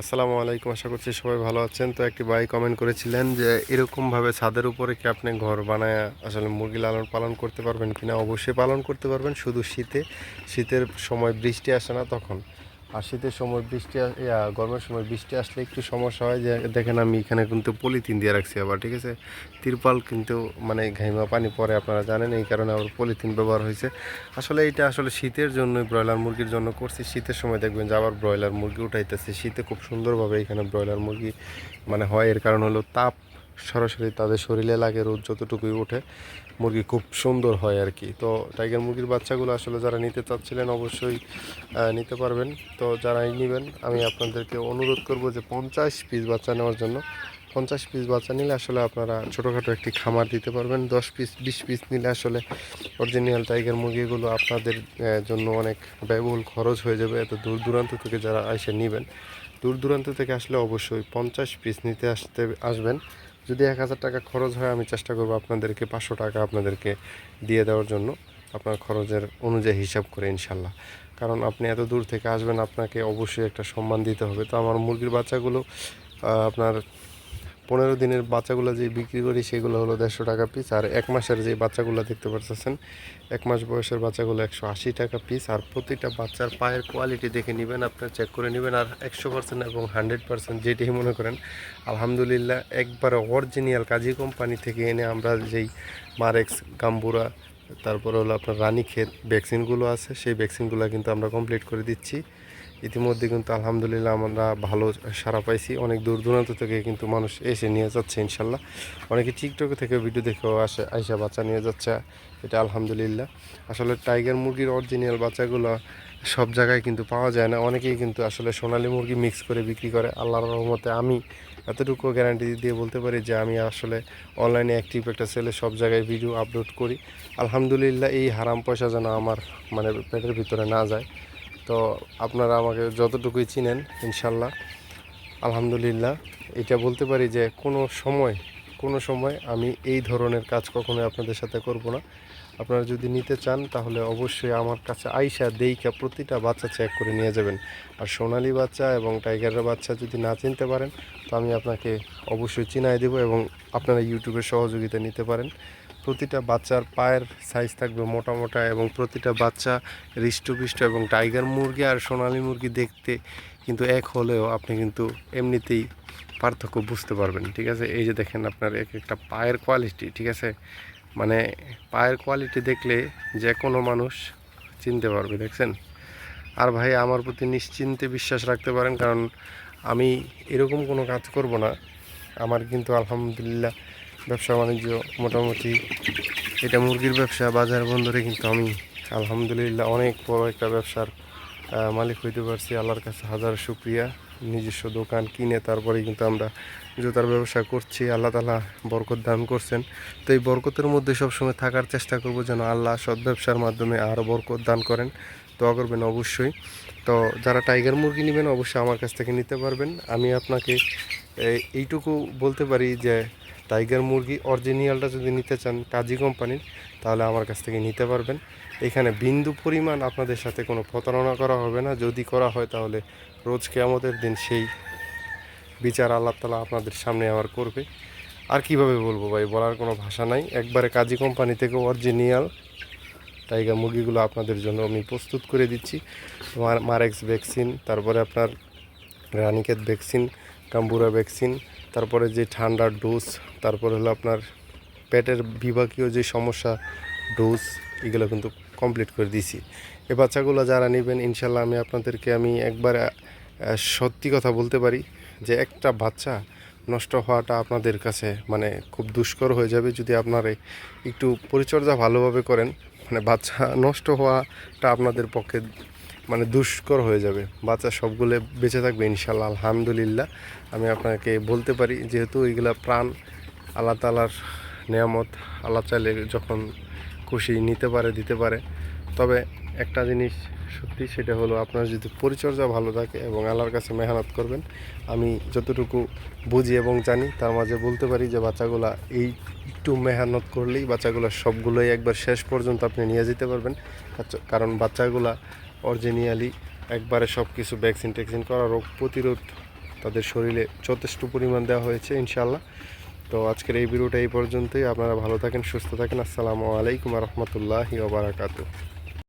আসসালামু আলাইকুম, আশা করছি সবাই ভালো আছেন। তো একটি ভাই কমেন্ট করেছিলেন যে, এরকমভাবে ছাদের উপরে কি আপনি ঘর বানায় আসলে মুরগি লালন পালন করতে পারবেন কিনা? অবশ্যই পালন করতে পারবেন, শুধু শীতে। শীতের সময় বৃষ্টি আসে না তখন। আর শীতের সময়, বৃষ্টি গরমের সময় বৃষ্টি আসলে একটু সমস্যা হয় যে, দেখেন আমি এখানে কিন্তু পলিথিন দিয়ে রাখছি আবার, ঠিক আছে? তিরপাল কিন্তু মানে ঘাইমা পানি পরে, আপনারা জানেন, এই কারণে আবার পলিথিন ব্যবহার হয়েছে। আসলে এটা আসলে শীতের জন্যই ব্রয়লার মুরগির জন্য করছি। শীতের সময় দেখবেন যে আবার ব্রয়লার মুরগি উঠাইতেছে। শীতে খুব সুন্দরভাবে এখানে ব্রয়লার মুরগি মানে হয়। এর কারণ হলো তাপ সরাসরি তাদের শরীরে লাগে, রোদ যতটুকুই ওঠে, মুরগি খুব সুন্দর হয় আর কি। তো টাইগার মুরগির বাচ্চাগুলো আসলে যারা নিতে চাচ্ছিলেন অবশ্যই নিতে পারবেন। তো যারাই নেবেন, আমি আপনাদেরকে অনুরোধ করব যে পঞ্চাশ পিস বাচ্চা নেওয়ার জন্য। পঞ্চাশ পিস বাচ্চা নিলে আসলে আপনারা ছোটোখাটো একটি খামার দিতে পারবেন। দশ পিস বিশ পিস নিলে আসলে অরিজিনাল টাইগার মুরগিগুলো আপনাদের জন্য অনেক ব্যয়বহুল খরচ হয়ে যাবে। এত দূর দূরান্ত থেকে যারা এসে নেবেন, দূর দূরান্ত থেকে আসলে অবশ্যই পঞ্চাশ পিস নিতে আসতে, আসবেন। যদি এক হাজার টাকা খরচ হয়, আমি চেষ্টা করব আপনাদেরকে পাঁচশো টাকা আপনাদেরকে দিয়ে দেওয়ার জন্য। আপনার খরচের অনুযায়ী হিসাব করে ইনশাল্লাহ। কারণ আপনি এত দূর থেকে আসবেন, আপনাকে অবশ্যই একটা সম্মান দিতে হবে। তো আমার মুরগির বাচ্চাগুলো আপনার পনেরো দিনের বাচ্চাগুলো যে বিক্রি করি, সেগুলো হলো দেড়শো টাকা পিস আর এক মাসের যে বাচ্চাগুলো দেখতে পাচ্ছেন এক মাস বয়সের বাচ্চাগুলো একশো আশি টাকা পিস আর প্রতিটা বাচ্চার পায়ের কোয়ালিটি দেখে নেবেন, আপনার চেক করে নেবেন, আর একশো পার্সেন্ট এবং হান্ড্রেড পার্সেন্ট যেটাই মনে করেন, আলহামদুলিল্লাহ একবারে অরিজিনাল কাজী কোম্পানি থেকে এনে আমরা যেই মারেক্স গাম্বুরা তারপরে হলো আপনার রানীক্ষেত ভ্যাকসিনগুলো আছে, সেই ভ্যাকসিনগুলো কিন্তু আমরা কমপ্লিট করে দিচ্ছি। ইতিমধ্যে কিন্তু আলহামদুলিল্লাহ আমরা ভালো সারা পাইছি। অনেক দূর দূরান্ত থেকে কিন্তু মানুষ এসে নিয়ে যাচ্ছে ইনশাল্লাহ। অনেকে টিকটক থেকে ভিডিও দেখেও আসে, আইসা বাচ্চা নিয়ে যাচ্ছে, এটা আলহামদুলিল্লাহ। আসলে টাইগার মুরগির অরিজিনাল বাচ্চাগুলো সব জায়গায় কিন্তু পাওয়া যায় না। অনেকেই কিন্তু আসলে সোনালী মুরগি মিক্স করে বিক্রি করে। আল্লাহর রহমতে আমি এতটুকু গ্যারান্টি দিয়ে বলতে পারি যে আমি আসলে অনলাইনে অ্যাক্টিভ একটা ছেলে, সব জায়গায় ভিডিও আপলোড করি। আলহামদুলিল্লাহ এই হারাম পয়সা যেন আমার মানে পেটের ভিতরে না যায়। তো আপনারা আমাকে যতটুকুই চিনেন, ইনশাল্লাহ, আলহামদুলিল্লাহ, এটা বলতে পারি যে কোনো সময় কোনো সময় আমি এই ধরনের কাজ কখনোই আপনাদের সাথে করব না। আপনারা যদি নিতে চান, তাহলে অবশ্যই আমার কাছে আইসা দেইকা প্রতিটা বাচ্চা চেক করে নিয়ে যাবেন। আর সোনালি বাচ্চা এবং টাইগারের বাচ্চা যদি না চিনতে পারেন, তো আমি আপনাকে অবশ্যই চিনাই দেবো এবং আপনারা ইউটিউবের সহযোগিতা নিতে পারেন। প্রতিটা বাচ্চার পায়ের সাইজ থাকবে মোটা মোটা এবং প্রতিটা বাচ্চা হৃষ্টপুষ্ট এবং টাইগার মুরগি আর সোনালি মুরগি দেখতে কিন্তু এক হলেও আপনি কিন্তু এমনিতেই পার্থক্য বুঝতে পারবেন, ঠিক আছে? এই যে দেখেন আপনার এক একটা পায়ের কোয়ালিটি ঠিক আছে? মানে পায়ের কোয়ালিটি দেখলে যে কোনো মানুষ চিনতে পারবে, দেখছেন? আর ভাই, আমার প্রতি নিশ্চিন্তে বিশ্বাস রাখতে পারেন, কারণ আমি এরকম কোনো কাজ করব না। আমার কিন্তু আলহামদুলিল্লাহ ব্যবসা বাণিজ্য মোটামুটি এটা মুরগির ব্যবসা, বাজার বন্দরে কিন্তু আমি আলহামদুলিল্লাহ অনেক বড় একটা ব্যবসার মালিক হইতে পারছি। আল্লাহর কাছে হাজার শুক্রিয়া। নিজস্ব দোকান কিনে তারপরে কিন্তু আমরা জুতার ব্যবসা করছি, আল্লাহ তালা বরকত দান করছেন। তো এই বরকতের মধ্যে সবসময় থাকার চেষ্টা করব যেন আল্লাহ সৎ ব্যবসার মাধ্যমে আরও বরকত দান করেন। দোয়া করবেন অবশ্যই। তো যারা টাইগার মুরগি নেবেন, অবশ্যই আমার কাছ থেকে নিতে পারবেন। আমি আপনাকে এইটুকু বলতে পারি যে টাইগার মুরগি অরিজিনালটা যদি নিতে চান কাজী কোম্পানির, তাহলে আমার কাছ থেকে নিতে পারবেন। এখানে বিন্দু পরিমাণ আপনাদের সাথে কোনো প্রতারণা করা হবে না। যদি করা হয় তাহলে রোজ কেয়ামতের দিন সেই বিচার আল্লাহ তালা আপনাদের সামনে আবার করবে। আর কীভাবে বলব ভাই, বলার কোনো ভাষা নাই। একবারে কাজী কোম্পানি থেকে অরিজিনাল টাইগার মুরগিগুলো আপনাদের জন্য আমি প্রস্তুত করে দিচ্ছি। মার, মারেক্স ভ্যাকসিন, তারপরে আপনার রানিকেত ভ্যাকসিন কাম্বুরা ভ্যাকসিন, তারপরে যে ঠান্ডার ডোজ, তারপরে হলো আপনার পেটের বিভাগীয় যে সমস্যা, ডোজ, এগুলো কিন্তু কমপ্লিট করে দিয়েছি। এ বাচ্চাগুলো যারা নেবেন, ইনশাল্লাহ আমি আপনাদেরকে আমি একবার সত্যি কথা বলতে পারি যে একটা বাচ্চা নষ্ট হওয়াটা আপনাদের কাছে মানে খুব দুষ্কর হয়ে যাবে যদি আপনারা একটু পরিচর্যা ভালোভাবে করেন। মানে বাচ্চা নষ্ট হওয়াটা আপনাদের পক্ষে মানে দুষ্কর হয়ে যাবে। বাচ্চা সবগুলো বেঁচে থাকবে ইনশাল্লাহ আলহামদুলিল্লাহ। আমি আপনাকে বলতে পারি, যেহেতু এগুলা প্রাণ, আল্লাহ তালার নেয়ামত, আল্লাহ চাইলে যখন খুশি নিতে পারে, দিতে পারে। তবে একটা জিনিস সত্যি, সেটা হলো আপনার যদি পরিচর্যা ভালো থাকে এবং আল্লাহর কাছে মেহনত করবেন, আমি যতটুকু বুঝি এবং জানি, তার মাঝে বলতে পারি যে বাচ্চাগুলা এই একটু মেহনত করলেই বাচ্চাগুলো সবগুলোই একবার শেষ পর্যন্ত আপনি নিয়ে যেতে পারবেন। কারণ বাচ্চাগুলা অরিজিনালি একবারে সব কিছু ভ্যাকসিন ট্যাকসিন করা রোগ প্রতিরোধ তাদের শরীরে যথেষ্ট পরিমাণ দেওয়া হয়েছে ইনশাল্লাহ তো আজকের এই ভিডিওটা এই পর্যন্তই। আপনারা ভালো থাকেন, সুস্থ থাকেন। আসসালামু আলাইকুম রহমতুল্লাহি ওবরাকাতু